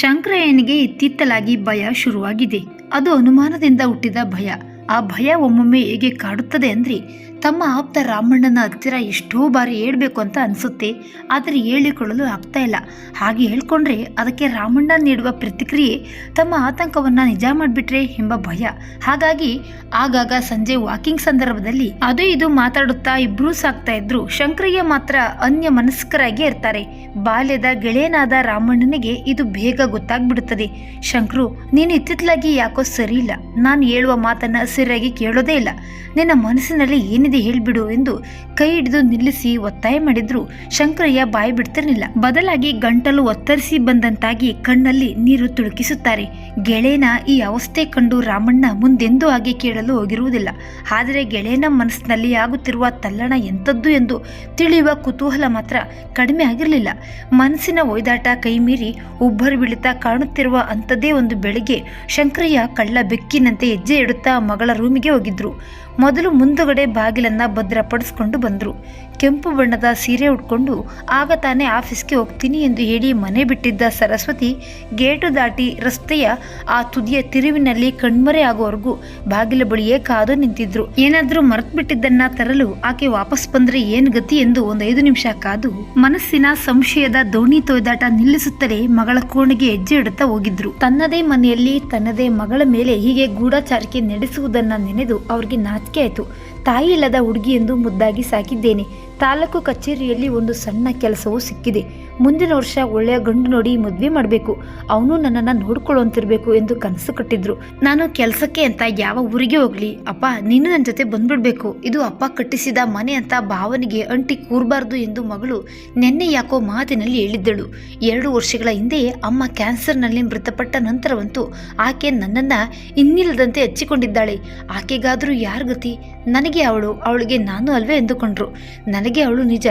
ಶಂಕರಯ್ಯನಿಗೆ ಇತ್ತಿತ್ತಲಾಗಿ ಭಯ ಶುರುವಾಗಿದೆ. ಅದು ಅನುಮಾನದಿಂದ ಹುಟ್ಟಿದ ಭಯ. ಆ ಭಯ ಒಮ್ಮೊಮ್ಮೆ ಹೇಗೆ ಕಾಡುತ್ತದೆ ಅಂದ್ರೆ? ತಮ್ಮ ಆಪ್ತ ರಾಮಣ್ಣನ ಹತ್ತಿರ ಎಷ್ಟೋ ಬಾರಿ ಹೇಳಬೇಕು ಅಂತ ಅನಿಸುತ್ತೆ, ಆದರೆ ಹೇಳಿಕೊಳ್ಳಲು ಆಗ್ತಾ ಇಲ್ಲ. ಹಾಗೆ ಹೇಳ್ಕೊಂಡ್ರೆ ಅದಕ್ಕೆ ರಾಮಣ್ಣ ನೀಡುವ ಪ್ರತಿಕ್ರಿಯೆ ತಮ್ಮ ಆತಂಕವನ್ನ ನಿಜ ಮಾಡಿಬಿಟ್ರೆ ಎಂಬ ಭಯ. ಹಾಗಾಗಿ ಆಗಾಗ ಸಂಜೆ ವಾಕಿಂಗ್ ಸಂದರ್ಭದಲ್ಲಿ ಅದು ಇದು ಮಾತಾಡುತ್ತಾ ಇಬ್ಬರೂ ಸಾಕ್ತಾ ಇದ್ರು. ಶಂಕರಯ್ಯ ಮಾತ್ರ ಅನ್ಯ ಮನಸ್ಕರಾಗಿ ಇರ್ತಾರೆ. ಬಾಲ್ಯದ ಗೆಳೆಯನಾದ ರಾಮಣ್ಣನಿಗೆ ಇದು ಬೇಗ ಗೊತ್ತಾಗ್ಬಿಡುತ್ತದೆ. ಶಂಕರು, ನೀನು ಇತ್ತಿತ್ತಲಾಗಿ ಯಾಕೋ ಸರಿ ಇಲ್ಲ ನಾನು ಹೇಳುವ ಮಾತನ್ನ ಸರಿಯಾಗಿ ಕೇಳೋದೇ ಇಲ್ಲ. ನಿನ್ನ ಮನಸ್ಸಿನಲ್ಲಿ ಏನಿದೆ ಹೇಳ್ಬಿಡು ಎಂದು ಕೈ ಹಿಡಿದು ನಿಲ್ಲಿಸಿ ಒತ್ತಾಯ ಮಾಡಿದ್ರು. ಶಂಕರಯ್ಯ ಬಾಯಿ ಬಿಡ್ತಿರ್ಲಿಲ್ಲ. ಬದಲಾಗಿ ಗಂಟಲು ಒತ್ತರಿಸಿ ಬಂದಂತಾಗಿ ಕಣ್ಣಲ್ಲಿ ನೀರು ತುಳುಕಿಸುತ್ತಾರೆ. ಗೆಳೆಯನ ಈ ಅವಸ್ಥೆ ಕಂಡು ರಾಮಣ್ಣ ಮುಂದೆಂದೂ ಹಾಗೆ ಕೇಳಲು ಹೋಗಿರುವುದಿಲ್ಲ. ಆದರೆ ಗೆಳೆಯನ ಮನಸ್ಸಿನಲ್ಲಿ ಆಗುತ್ತಿರುವ ತಲ್ಲಣ ಎಂಥದ್ದು ಎಂದು ತಿಳಿಯುವ ಕುತೂಹಲ ಮಾತ್ರ ಕಡಿಮೆ ಆಗಿರಲಿಲ್ಲ. ಮನಸ್ಸಿನ ಒಯ್ದಾಟ ಕೈಮೀರಿ ಉಬ್ಬರು ಬೀಳುತ್ತಾ ಕಾಣುತ್ತಿರುವ ಅಂಥದ್ದೇ ಒಂದು ಬೆಳಿಗ್ಗೆ ಶಂಕರಯ್ಯ ಕಳ್ಳ ಬೆಕ್ಕಿನಂತೆ ಹೆಜ್ಜೆ ಇಡುತ್ತಾ ಮಗಳ ರೂಮಿಗೆ ಹೋಗಿದ್ರು. ಮೊದಲು ಮುಂದುಗಡೆ ಬಾಗಿಲನ್ನು ಭದ್ರಪಡಿಸ್ಕೊಂಡು ಬಂದರು. ಕೆಂಪು ಬಣ್ಣದ ಸೀರೆ ಉಟ್ಕೊಂಡು, ಆಗ ತಾನೇ ಆಫೀಸ್ಗೆ ಹೋಗ್ತೀನಿ ಎಂದು ಹೇಳಿ ಮನೆ ಬಿಟ್ಟಿದ್ದ ಸರಸ್ವತಿ, ಗೇಟು ದಾಟಿ ರಸ್ತೆಯ ಆ ತುದಿಯ ತಿರುವಿನಲ್ಲಿ ಕಣ್ಮರೆ ಆಗುವವರೆಗೂ ಬಾಗಿಲ ಬಳಿಯೇ ಕಾದು ನಿಂತಿದ್ರು. ಏನಾದರೂ ಮರೆತು ಬಿಟ್ಟಿದ್ದನ್ನ ತರಲು ಆಕೆ ವಾಪಸ್ ಬಂದ್ರೆ ಏನು ಗತಿ ಎಂದು ಒಂದು ಐದು ನಿಮಿಷ ಕಾದು ಮನಸ್ಸಿನ ಸಂಶಯದ ದೋಣಿ ತೊಯ್ದಾಟ ನಿಲ್ಲಿಸುತ್ತಲೇ ಮಗಳ ಕೋಣೆಗೆ ಹೆಜ್ಜೆ ಇಡುತ್ತಾ ಹೋಗಿದ್ರು. ತನ್ನದೇ ಮನೆಯಲ್ಲಿ ತನ್ನದೇ ಮಗಳ ಮೇಲೆ ಹೀಗೆ ಗೂಢಚಾರಿಕೆ ನಡೆಸುವುದನ್ನ ನೆನೆದು ಅವ್ರಿಗೆ ನಾಚಿಕೆ ಆಯಿತು ತಾಯಿ ಇಲ್ಲದ ಹುಡುಗಿ ಎಂದು ಮುದ್ದಾಗಿ ಸಾಕಿದ್ದೇನೆ. ತಾಲೂಕು ಕಚೇರಿಯಲ್ಲಿ ಒಂದು ಸಣ್ಣ ಕೆಲಸವೂ ಸಿಕ್ಕಿದೆ. ಮುಂದಿನ ವರ್ಷ ಒಳ್ಳೆಯ ಗಂಡು ನೋಡಿ ಮದುವೆ ಮಾಡಬೇಕು. ಅವನು ನನ್ನನ್ನು ನೋಡ್ಕೊಳ್ಳುವಂತಿರಬೇಕು ಎಂದು ಕನಸು ಕಟ್ಟಿದ್ರು. ನಾನು ಕೆಲಸಕ್ಕೆ ಅಂತ ಯಾವ ಊರಿಗೆ ಹೋಗ್ಲಿ? ಅಪ್ಪ, ನೀನು ನನ್ನ ಜೊತೆ ಬಂದ್ಬಿಡ್ಬೇಕು. ಇದು ಅಪ್ಪ ಕಟ್ಟಿಸಿದ ಮನೆ ಅಂತ ಭಾವನೆಗೆ ಅಂಟಿ ಕೂರಬಾರ್ದು ಎಂದು ಮಗಳು ನಿನ್ನೆ ಯಾಕೋ ಮಾತಿನಲ್ಲಿ ಹೇಳಿದ್ದಳು. ಎರಡು ವರ್ಷಗಳ ಹಿಂದೆಯೇ ಅಮ್ಮ ಕ್ಯಾನ್ಸರ್ನಲ್ಲಿ ಮೃತಪಟ್ಟ ನಂತರವಂತೂ ಆಕೆ ನನ್ನನ್ನು ಇನ್ನಿಲ್ಲದಂತೆ ಹಚ್ಚಿಕೊಂಡಿದ್ದಾಳೆ. ಆಕೆಗಾದರೂ ಯಾರ ಗತಿ? ನನಗೆ ಅವಳು, ಅವಳಿಗೆ ನಾನು ಅಲ್ವೇ ಎಂದುಕೊಂಡ್ರು. ನನಗೆ ಅವಳು ನಿಜ,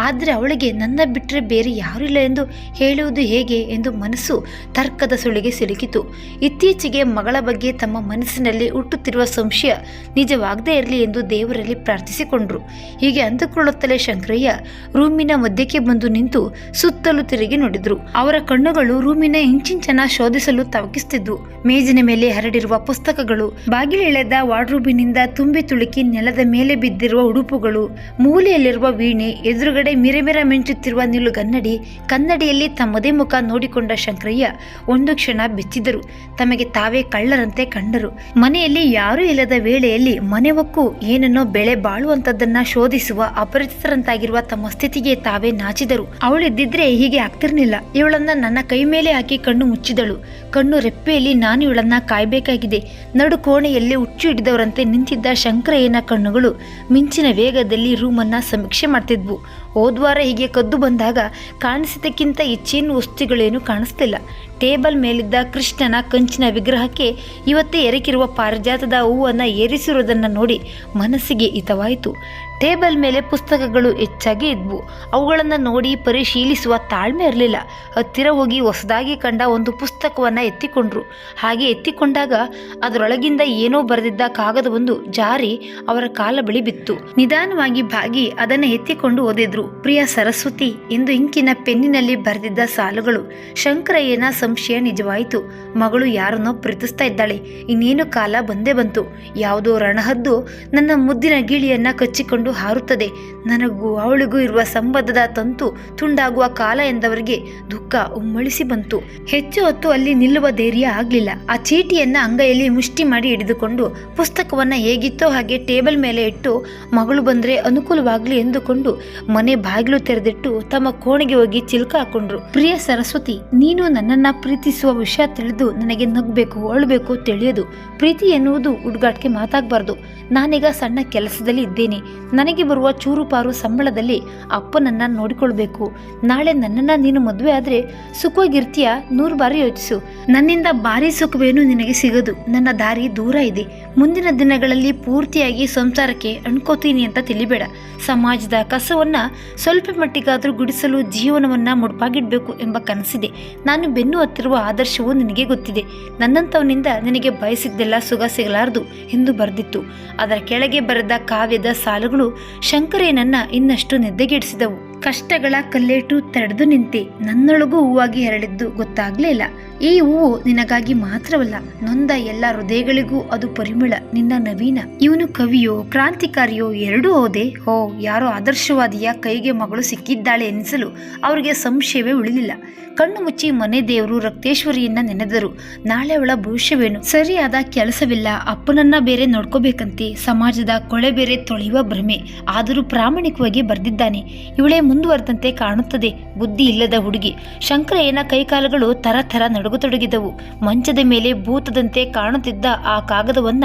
ಆದರೆ ಅವಳಿಗೆ ನನ್ನ ಬಿಟ್ಟರೆ ಬೇರೆ ಯಾರೂ ಇಲ್ಲ ಎಂದು ಹೇಳುವುದು ಹೇಗೆ ಎಂದು ಮನಸ್ಸು ತರ್ಕದ ಸುಳಿಗೆ ಸಿಲುಕಿತು. ಇತ್ತೀಚೆಗೆ ಮಗಳ ಬಗ್ಗೆ ತಮ್ಮ ಮನಸ್ಸಿನಲ್ಲಿ ಹುಟ್ಟುತ್ತಿರುವ ಸಂಶಯ ನಿಜವಾಗದೇ ಇರಲಿ ಎಂದು ದೇವರಲ್ಲಿ ಪ್ರಾರ್ಥಿಸಿಕೊಂಡ್ರು. ಹೀಗೆ ಅಂದುಕೊಳ್ಳುತ್ತಲೇ ಶಂಕರಯ್ಯ ರೂಮಿನ ಮಧ್ಯಕ್ಕೆ ಬಂದು ನಿಂತು ಸುತ್ತಲೂ ತಿರುಗಿ ನೋಡಿದ್ರು. ಅವರ ಕಣ್ಣುಗಳು ರೂಮಿನ ಇಂಚಿಂಚನ ಶೋಧಿಸಲು ತವಕಿಸ್ತಿದ್ವು. ಮೇಜಿನ ಮೇಲೆ ಹರಡಿರುವ ಪುಸ್ತಕಗಳು ಬಾಗಿಲೆಳೆದ ವಾರ್ಡ್ರೂಬಿನಿಂದ ತುಂಬಿ ತುಳುಕಿ ನೆಲದ ಮೇಲೆ ಬಿದ್ದಿರುವ ಉಡುಪುಗಳು, ಮೂಲೆಯಲ್ಲಿರುವ ವೀಣೆ ಎದುರುಗಡೆ ಮಿರಮಿರ ಮಿಂಚುತ್ತಿರುವ ನಿಲುಗನ್ನಡಿ ಕನ್ನಡಿಯಲ್ಲಿ ತಮ್ಮದೇ ಮುಖ ನೋಡಿಕೊಂಡ ಶಂಕರಯ್ಯ ಒಂದು ಕ್ಷಣ ಬೆಚ್ಚಿದರು ತಮಗೆ ತಾವೇ ಕಳ್ಳರಂತೆ ಕಂಡರು. ಮನೆಯಲ್ಲಿ ಯಾರೂ ಇಲ್ಲದ ವೇಳೆಯಲ್ಲಿ ಮನೆ ಹೊಕ್ಕು ಏನನ್ನೋ ಬೆಳೆ ಬಾಳುವಂತದ್ದನ್ನ ಶೋಧಿಸುವ ಅಪರಿಚಿತರಂತಾಗಿರುವ ತಮ್ಮ ಸ್ಥಿತಿಗೆ ತಾವೇ ನಾಚಿದರು. ಅವಳಿದ್ದಿದ್ರೆ ಹೀಗೆ ಆಗ್ತಿರ್ಲಿಲ್ಲ. ಇವಳನ್ನ ನನ್ನ ಕೈ ಮೇಲೆ ಹಾಕಿ ಕಣ್ಣು ಮುಚ್ಚಿದಳು. ಕಣ್ಣು ರೆಪ್ಪೆಯಲ್ಲಿ ನಾನು ಇವಳನ್ನ ಕಾಯ್ಬೇಕಾಗಿದೆ. ನಡು ಕೋಣೆಯಲ್ಲಿ ಹುಚ್ಚು ಹಿಡಿದವರಂತೆ ನಿಂತಿದ್ದ ಶಂಕರಯ್ಯನ ಕಣ್ಣುಗಳು ಮಿಂಚಿನ ವೇಗದಲ್ಲಿ ರೂಮನ್ನ ಸಮೀಕ್ಷೆ ಮಾಡ್ತಿದ್ವು. ಹೋದ್ವಾರ ಹೀಗೆ ಕದ್ದು ಬಂದಾಗ ಕಾಣಿಸಿದ್ದಕ್ಕಿಂತ ಹೆಚ್ಚಿನ ವಸ್ತುಗಳೇನು ಕಾಣಿಸ್ತಿಲ್ಲ. ಟೇಬಲ್ ಮೇಲಿದ್ದ ಕೃಷ್ಣನ ಕಂಚಿನ ವಿಗ್ರಹಕ್ಕೆ ಇವತ್ತೇ ಎರಕಿರುವ ಪಾರಿಜಾತದ ಹೂವನ್ನು ಏರಿಸಿರುವುದನ್ನು ನೋಡಿ ಮನಸ್ಸಿಗೆ ಹಿತವಾಯಿತು. ಟೇಬಲ್ ಮೇಲೆ ಪುಸ್ತಕಗಳು ಹೆಚ್ಚಾಗಿ ಇದ್ವು. ಅವುಗಳನ್ನು ನೋಡಿ ಪರಿಶೀಲಿಸುವ ತಾಳ್ಮೆ ಇರಲಿಲ್ಲ. ಹತ್ತಿರ ಹೋಗಿ ಹೊಸದಾಗಿ ಕಂಡ ಒಂದು ಪುಸ್ತಕವನ್ನು ಎತ್ತಿಕೊಂಡ್ರು. ಹಾಗೆ ಎತ್ತಿಕೊಂಡಾಗ ಅದರೊಳಗಿಂದ ಏನೋ ಬರೆದಿದ್ದ ಕಾಗದವೊಂದು ಜಾರಿ ಅವರ ಕಾಲ ಬಳಿ ಬಿತ್ತು. ನಿಧಾನವಾಗಿ ಬಾಗಿ ಅದನ್ನು ಎತ್ತಿಕೊಂಡು ಓದಿದ್ರು. ಪ್ರಿಯ ಸರಸ್ವತಿ ಎಂದು ಇಂಕಿನ ಪೆನ್ನಿನಲ್ಲಿ ಬರೆದಿದ್ದ ಸಾಲುಗಳು. ಶಂಕರಯ್ಯನ ಸಂಶಯ ನಿಜವಾಯಿತು. ಮಗಳು ಯಾರನ್ನೋ ಪ್ರೀತಿಸ್ತಾ ಇದ್ದಾಳೆ. ಇನ್ನೇನು ಕಾಲ ಬಂದೇ ಬಂತು. ಯಾವುದೋ ರಣಹದ್ದು ನನ್ನ ಮುದ್ದಿನ ಗಿಳಿಯನ್ನ ಕಚ್ಚಿಕೊಂಡು ಹಾರುತ್ತದೆ. ನನಗೂ ಅವಳಿಗೂ ಇರುವ ಸಂಬಂಧದ ತಂತು ತುಂಡಾಗುವ ಕಾಲ ಎಂದವರಿಗೆ ದುಃಖ ಉಮ್ಮಳಿಸಿ ಬಂತು. ಹೆಚ್ಚು ಹೊತ್ತು ಅಲ್ಲಿ ನಿಲ್ಲುವ ಧೈರ್ಯ ಆಗ್ಲಿಲ್ಲ. ಆ ಚೀಟಿಯನ್ನ ಅಂಗೈಯಲ್ಲಿ ಮುಷ್ಟಿ ಮಾಡಿ ಹಿಡಿದುಕೊಂಡು ಪುಸ್ತಕವನ್ನ ಹೇಗಿತ್ತೋ ಹಾಗೆ ಟೇಬಲ್ ಮೇಲೆ ಇಟ್ಟು ಮಗಳು ಬಂದ್ರೆ ಅನುಕೂಲವಾಗ್ಲಿ ಎಂದುಕೊಂಡು ಮನೆ ಬಾಗಿಲು ತೆರೆದಿಟ್ಟು ತಮ್ಮ ಕೋಣೆಗೆ ಹೋಗಿ ಚಿಲ್ಕ ಹಾಕೊಂಡ್ರು. ಪ್ರಿಯ ಸರಸ್ವತಿ, ನೀನು ನನ್ನನ್ನ ಪ್ರೀತಿಸುವ ವಿಷಯ ತಿಳಿದು ನನಗೆ ನಗ್ಬೇಕು ಅಳಬೇಕು ತಿಳಿಯದು. ಪ್ರೀತಿ ಎನ್ನುವುದು ಹುಡುಗಾಟಕ್ಕೆ ಮಾತಾಗಬಾರ್ದು. ನಾನೀಗ ಸಣ್ಣ ಕೆಲಸದಲ್ಲಿ ಇದ್ದೇನೆ. ನನಗೆ ಬರುವ ಚೂರುಪಾರು ಸಂಬಳದಲ್ಲಿ ಅಪ್ಪನನ್ನ ನೋಡಿಕೊಳ್ಬೇಕು. ನಾಳೆ ನನ್ನನ್ನ ನೀನು ಮದುವೆ ಆದ್ರೆ ಸುಖವಾಗಿರ್ತೀಯ? ನೂರು ಬಾರಿ ಯೋಚಿಸು. ನನ್ನಿಂದ ಭಾರಿ ಸುಖವೇನು ನಿನಗೆ ಸಿಗದು. ನನ್ನ ದಾರಿ ದೂರ ಇದೆ. ಮುಂದಿನ ದಿನಗಳಲ್ಲಿ ಪೂರ್ತಿಯಾಗಿ ಸಂಸಾರಕ್ಕೆ ಅಣ್ಕೋತೀನಿ ಅಂತ ತಿಳಿಬೇಡ. ಸಮಾಜದ ಕಸವನ್ನ ಸ್ವಲ್ಪ ಮಟ್ಟಿಗಾದರೂ ಗುಡಿಸಲು ಜೀವನವನ್ನ ಮುಡುಪಾಗಿಡ್ಬೇಕು ಎಂಬ ಕನಸಿದೆ. ನಾನು ಬೆನ್ನು ಹತ್ತಿರುವ ಆದರ್ಶವು ನಿನಗೆ ಗೊತ್ತಿದೆ. ನನ್ನಂಥವನಿಂದ ನಿನಗೆ ಬಯಸಿದ್ದೆಲ್ಲ ಸುಖ ಸಿಗಲಾರದು ಎಂದು ಬರೆದಿತ್ತು. ಅದರ ಕೆಳಗೆ ಬರೆದ ಕಾವ್ಯದ ಸಾಲುಗಳು ಶಂಕರೇನನ್ನ ಇನ್ನಷ್ಟು ನಿದ್ದೆಗೆಡಿಸಿದವು. ಕಷ್ಟಗಳ ಕಲ್ಲೇಟು ತಡೆದು ನಿಂತೆ ನನ್ನೊಳಗೂ ಹೂವಾಗಿ ಹರಡಿದ್ದು ಗೊತ್ತಾಗ್ಲೇ ಇಲ್ಲ. ಈ ಹೂವು ನಿನಗಾಗಿ ಮಾತ್ರವಲ್ಲ, ನೊಂದ ಎಲ್ಲ ಹೃದಯಗಳಿಗೂ ಅದು ಪರಿಮಳ. ನಿನ್ನ ನವೀನ, ಇವನು ಕವಿಯೋ, ಕ್ರಾಂತಿಕಾರಿಯೋ, ಎರಡೂ ಹೋದೆ. ಹೋ, ಯಾರೋ ಆದರ್ಶವಾದಿಯ ಕೈಗೆ ಮಗಳು ಸಿಕ್ಕಿದ್ದಾಳೆ ಎನಿಸಲು ಅವರಿಗೆ ಸಂಶಯವೇ ಉಳಿದಿಲ್ಲ ಕಣ್ಣು ಮುಚ್ಚಿ ಮನೆ ದೇವರು ರಕ್ತೇಶ್ವರಿಯನ್ನ ನೆನೆದರು. ನಾಳೆ ಅವಳ ಭವಿಷ್ಯವೇನು? ಸರಿಯಾದ ಕೆಲಸವಿಲ್ಲ. ಅಪ್ಪನನ್ನ ಬೇರೆ ನೋಡ್ಕೋಬೇಕಂತೆ. ಸಮಾಜದ ಕೊಳೆ ಬೇರೆ ತೊಳೆಯುವ ಭ್ರಮೆ. ಆದರೂ ಪ್ರಾಮಾಣಿಕವಾಗಿ ಬರೆದಿದ್ದಾನೆ. ಇವಳೇ ಮುಂದುವರೆದಂತೆ ಕಾಣುತ್ತದೆ. ಬುದ್ಧಿ ಇಲ್ಲದ ಹುಡುಗಿ. ಶಂಕರಯ್ಯನ ಕೈಕಾಲುಗಳು ತರ ತರ ನಡುಗತೊಡಗಿದವು ಮಂಚದ ಮೇಲೆ ಭೂತದಂತೆ ಕಾಣುತ್ತಿದ್ದ ಆ ಕಾಗದವನ್ನ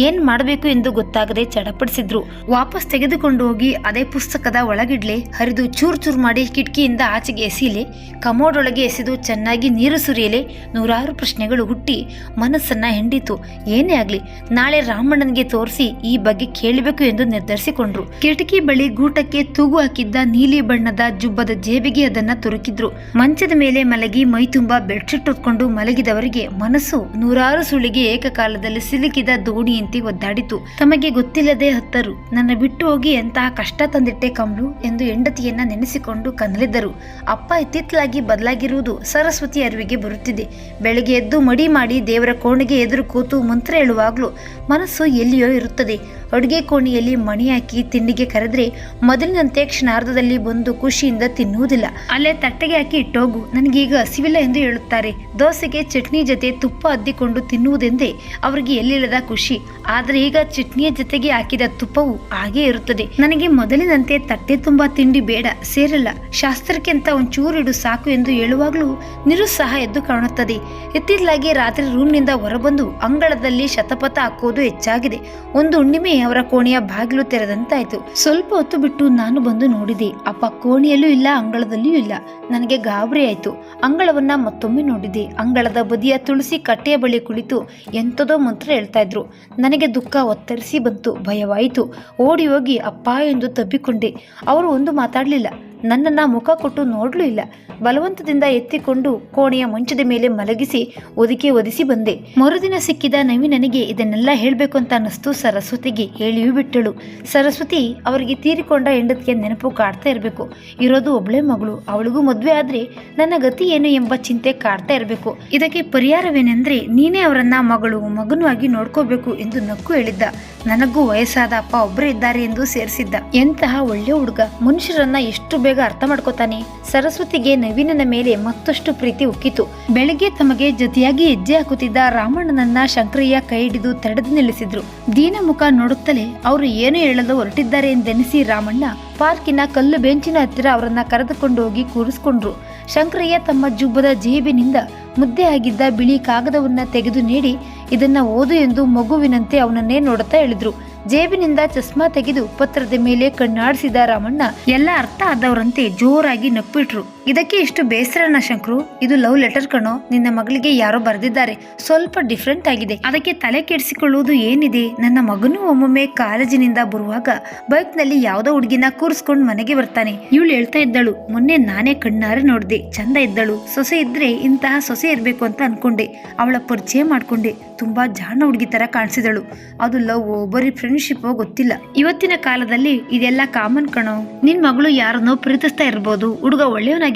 ಏನ್ ಮಾಡಬೇಕು ಎಂದು ಗೊತ್ತಾಗದೆ ಚಡಪಡಿಸಿದ್ರು. ವಾಪಸ್ ತೆಗೆದುಕೊಂಡು ಹೋಗಿ ಅದೇ ಪುಸ್ತಕದ ಒಳಗಿಡ್ಲೆ ಹರಿದು ಚೂರ್ ಚೂರ್ ಮಾಡಿ ಕಿಟಕಿಯಿಂದ ಆಚೆಗೆ ಎಸೀಲೆ, ಕಮೋಡೊಳಗೆ ಎಸೆದು ಚೆನ್ನಾಗಿ ನೀರು ಸುರಿಯಲೆ ನೂರಾರು ಪ್ರಶ್ನೆಗಳು ಹುಟ್ಟಿ ಮನಸ್ಸನ್ನ ಹೆಂಡಿತು. ಏನೇ ಆಗ್ಲಿ, ನಾಳೆ ರಾಮಣ್ಣನಿಗೆ ತೋರಿಸಿ ಈ ಬಗ್ಗೆ ಕೇಳಬೇಕು ಎಂದು ನಿರ್ಧರಿಸಿಕೊಂಡ್ರು. ಕಿಟಕಿ ಬಳಿ ಗೂಟಕ್ಕೆ ತೂಗು ಹಾಕಿದ್ದ ನೀಲಿ ಬಣ್ಣದ ಜುಬ್ಬದ ಜೇಬಿಗೆ ಅದನ್ನ ತುರುಕಿದ್ರು. ಮಂಚದ ಮೇಲೆ ಮಲಗಿ ಮೈ ತುಂಬಾ ಬೆಡ್ಶೀಟ್ ಹೊತ್ಕೊಂಡು ಮಲಗಿದವರಿಗೆ ಮನಸ್ಸು ನೂರಾರು ಸುಳಿಗೆ ಏಕಕಾಲದಲ್ಲಿ ಸಿಲುಕಿದ ದೋಣಿಯಂತೆ ಒದ್ದಾಡಿತು. ತಮಗೆ ಗೊತ್ತಿಲ್ಲದೆ ಹತ್ತರು, ನನ್ನ ಬಿಟ್ಟು ಹೋಗಿ ಎಂತಹ ಕಷ್ಟ ತಂದಿಟ್ಟೆ ಕಮಲು? ಎಂದು ಹೆಂಡತಿಯನ್ನ ನೆನೆಸಿಕೊಂಡು ಕನಲಿದ್ದರು ಅಪ್ಪ ಇತ್ತಿತ್ತಲಾಗಿ ಬದಲಾಗಿರುವುದು ಸರಸ್ವತಿ ಅರಿವಿಗೆ ಬರುತ್ತಿದೆ. ಬೆಳಗ್ಗೆ ಎದ್ದು ಮಡಿ ಮಾಡಿ ದೇವರ ಕೋಣೆಗೆ ಎದುರು ಕೂತು ಮಂತ್ರ ಹೇಳುವಾಗಲೂ ಮನಸ್ಸು ಎಲ್ಲಿಯೋ ಇರುತ್ತದೆ. ಅಡುಗೆ ಕೋಣೆಯಲ್ಲಿ ಮಣಿ ಹಾಕಿ ತಿಂಡಿಗೆ ಕರೆದ್ರೆ ಮೊದಲಿನಂತೆ ಕ್ಷಣಾರ್ಧದಲ್ಲಿ ಬಂದು ಖುಷಿಯಿಂದ ತಿನ್ನುವುದಿಲ್ಲ. ಅಲ್ಲೇ ತಟ್ಟೆಗೆ ಹಾಕಿ ಇಟ್ಟೋಗು. ನನಗೀಗ ಹಸಿವಿಲ್ಲ ಎಂದು ಹೇಳುತ್ತಾರೆ. ದೋಸೆಗೆ ಚಟ್ನಿ ಜೊತೆ ತುಪ್ಪ ಅದ್ದಿಕೊಂಡು ತಿನ್ನುವುದೆಂದೇ ಅವರಿಗೆ ಎಲ್ಲಿಲ್ಲದ ಖುಷಿ. ಆದರೆ ಈಗ ಚಟ್ನಿಯ ಜೊತೆಗೆ ಹಾಕಿದ ತುಪ್ಪವು ಹಾಗೇ ಇರುತ್ತದೆ. ನನಗೆ ಮೊದಲಿನಂತೆ ತಟ್ಟೆ ತುಂಬಾ ತಿಂಡಿ ಬೇಡ, ಸೇರಲ್ಲ. ಶಾಸ್ತ್ರಕ್ಕೆ ಅಂತ ಇಡು ಸಾಕು ಎಂದು ಹೇಳುವಾಗಲೂ ನಿರುತ್ಸಾಹ ಎದ್ದು ಕಾಣುತ್ತದೆ. ಇತ್ತಿತ್ತಲಾಗಿ ರಾತ್ರಿ ರೂಮ್ನಿಂದ ಹೊರಬಂದು ಅಂಗಳದಲ್ಲಿ ಶತಪಥ ಹಾಕುವುದು ಹೆಚ್ಚಾಗಿದೆ. ಒಂದು ಹುಣ್ಣಿಮೆ ಅವರ ಕೋಣೆಯ ಬಾಗಿಲು ತೆರೆದಂತಾಯ್ತು. ಸ್ವಲ್ಪ ಹೊತ್ತು ಬಿಟ್ಟು ನಾನು ಬಂದು ನೋಡಿದೆ. ಅಪ್ಪ ಕೋಣೆಯಲ್ಲೂ ಇಲ್ಲ, ಅಂಗಳದಲ್ಲಿಯೂ ಇಲ್ಲ. ನನಗೆ ಗಾಬರಿ ಆಯ್ತು. ಅಂಗಳವನ್ನ ಮತ್ತೊಮ್ಮೆ ನೋಡಿದೆ. ಅಂಗಳದ ಬದಿಯ ತುಳಸಿ ಕಟ್ಟೆಯ ಬಳಿ ಕುಳಿತು ಎಂಥದೋ ಮಂತ್ರ ಹೇಳ್ತಾ ಇದ್ರು. ನನಗೆ ದುಃಖ ಒತ್ತರಿಸಿ ಬಂತು, ಭಯವಾಯಿತು. ಓಡಿ ಹೋಗಿ ಅಪ್ಪ ಎಂದು ತಬ್ಬಿಕೊಂಡೆ. ಅವರು ಒಂದು ಮಾತಾಡಲಿಲ್ಲ. ನನ್ನನ್ನ ಮುಖ ಕೊಟ್ಟು ನೋಡಲೂ ಇಲ್ಲ. ಬಲವಂತದಿಂದ ಎತ್ತಿಕೊಂಡು ಕೋಣೆಯ ಮಂಚದ ಮೇಲೆ ಮಲಗಿಸಿ ಒದಿಕೆ ಒದಿಸಿ ಬಂದೆ. ಮರುದಿನ ಸಿಕ್ಕಿದ ನವೀನನಿಗೆ ಇದನ್ನೆಲ್ಲ ಹೇಳಬೇಕು ಅಂತ ಅನ್ನಿಸ್ತು. ಸರಸ್ವತಿಗೆ ಹೇಳಿಯೂ ಬಿಟ್ಟಳು. ಸರಸ್ವತಿ ಅವರಿಗೆ ತೀರಿಕೊಂಡ ಹೆಂಡತಿಗೆ ನೆನಪು ಕಾಡ್ತಾ ಇರಬೇಕು. ಇರೋದು ಒಬ್ಳೆ ಮಗಳು. ಅವಳಿಗೂ ಮದುವೆ ಆದ್ರೆ ನನ್ನ ಗತಿ ಏನು ಎಂಬ ಚಿಂತೆ ಕಾಡ್ತಾ ಇರಬೇಕು. ಇದಕ್ಕೆ ಪರಿಹಾರವೇನೆಂದ್ರೆ ನೀನೇ ಅವರನ್ನ ಮಗಳು, ಮಗನೂ ಆಗಿ ನೋಡ್ಕೋಬೇಕು ಎಂದು ನಕ್ಕು ಹೇಳಿದ್ದ. ನನಗೂ ವಯಸ್ಸಾದ ಅಪ್ಪ ಒಬ್ರು ಇದ್ದಾರೆ ಎಂದು ಸೇರಿಸಿದ್ದ. ಎಂತಹ ಒಳ್ಳೆ ಹುಡುಗ. ಮನುಷ್ಯರನ್ನ ಎಷ್ಟು ಬೇಗ ಅರ್ಥ ಮಾಡ್ಕೋತಾನೆ? ಸರಸ್ವತಿಗೆ ನವೀನನ ಮೇಲೆ ಮತ್ತಷ್ಟು ಪ್ರೀತಿ ಉಕ್ಕಿತು. ಬೆಳಗ್ಗೆ ತಮಗೆ ಜೊತೆಯಾಗಿ ಹೆಜ್ಜೆ ಹಾಕುತ್ತಿದ್ದ ರಾಮಣ್ಣನನ್ನ ಶಂಕರಯ್ಯ ಕೈ ಹಿಡಿದು ತಡೆದು ನಿಲ್ಲಿಸಿದ್ರು. ದೀನ ಮುಖ ನೋಡುತ್ತಲೇ ಅವರು ಏನು ಹೇಳಲು ಹೊರಟಿದ್ದಾರೆ ಎಂದೆನಿಸಿ ರಾಮಣ್ಣ ಪಾರ್ಕಿನ ಕಲ್ಲು ಬೆಂಚಿನ ಹತ್ತಿರ ಅವರನ್ನ ಕರೆದುಕೊಂಡು ಹೋಗಿ ಕೂರಿಸ್ಕೊಂಡ್ರು. ಶಂಕರಯ್ಯ ತಮ್ಮ ಜುಬ್ಬದ ಜೇಬಿನಿಂದ ಮುದ್ದೆ ಆಗಿದ್ದ ಬಿಳಿ ಕಾಗದವನ್ನ ತೆಗೆದು ನೀಡಿ ಇದನ್ನ ಓದು ಎಂದು ಮಗುವಿನಂತೆ ಅವನನ್ನೇ ನೋಡುತ್ತಾ ಹೇಳಿದ್ರು ಜೇಬಿನಿಂದ ಚಸ್ಮಾ ತೆಗೆದು ಪತ್ರದ ಮೇಲೆ ಕಣ್ಣಾಡಿಸಿದ ರಾಮಣ್ಣ ಎಲ್ಲ ಅರ್ಥ ಆದವರಂತೆ ಜೋರಾಗಿ ನಕ್ಬಿಟ್ರು ಇದಕ್ಕೆ ಇಷ್ಟು ಬೇಸರನ ಶಂಕರು? ಇದು ಲವ್ ಲೆಟರ್ ಕಣೋ, ನಿನ್ನ ಮಗಳಿಗೆ ಯಾರೋ ಬರೆದಿದ್ದಾರೆ. ಸ್ವಲ್ಪ ಡಿಫ್ರೆಂಟ್ ಆಗಿದೆ. ಅದಕ್ಕೆ ತಲೆ ಕೆಡಿಸಿಕೊಳ್ಳುವುದು ಏನಿದೆ? ನನ್ನ ಮಗನೂ ಒಮ್ಮೊಮ್ಮೆ ಕಾಲೇಜಿನಿಂದ ಬರುವಾಗ ಬೈಕ್ನಲ್ಲಿ ಯಾವ್ದೋ ಹುಡುಗಿನ ಕೂರಿಸ್ಕೊಂಡು ಮನೆಗೆ ಬರ್ತಾನೆ. ಇವಳು ಹೇಳ್ತಾ ಇದ್ದಳು, ಮೊನ್ನೆ ನಾನೇ ಕಣ್ಣಾರೆ ನೋಡ್ದೆ, ಚಂದ ಇದ್ದಳು. ಸೊಸೆ ಇದ್ರೆ ಇಂತಹ ಸೊಸೆ ಇರಬೇಕು ಅಂತ ಅನ್ಕೊಂಡೆ. ಅವಳ ಪರಿಚಯ ಮಾಡ್ಕೊಂಡೆ. ತುಂಬಾ ಜಾಣ ಹುಡುಗಿ ತರ ಕಾಣಿಸಿದಳು. ಅದು ಲವ್ ಬರೀ ಫ್ರೆಂಡ್ಶಿಪ್ ಗೊತ್ತಿಲ್ಲ. ಇವತ್ತಿನ ಕಾಲದಲ್ಲಿ ಇದೆಲ್ಲ ಕಾಮನ್ ಕಣೋ. ನಿನ್ ಮಗಳು ಯಾರನ್ನೋ ಪ್ರೀತಿಸ್ತಾ ಇರ್ಬೋದು. ಹುಡುಗ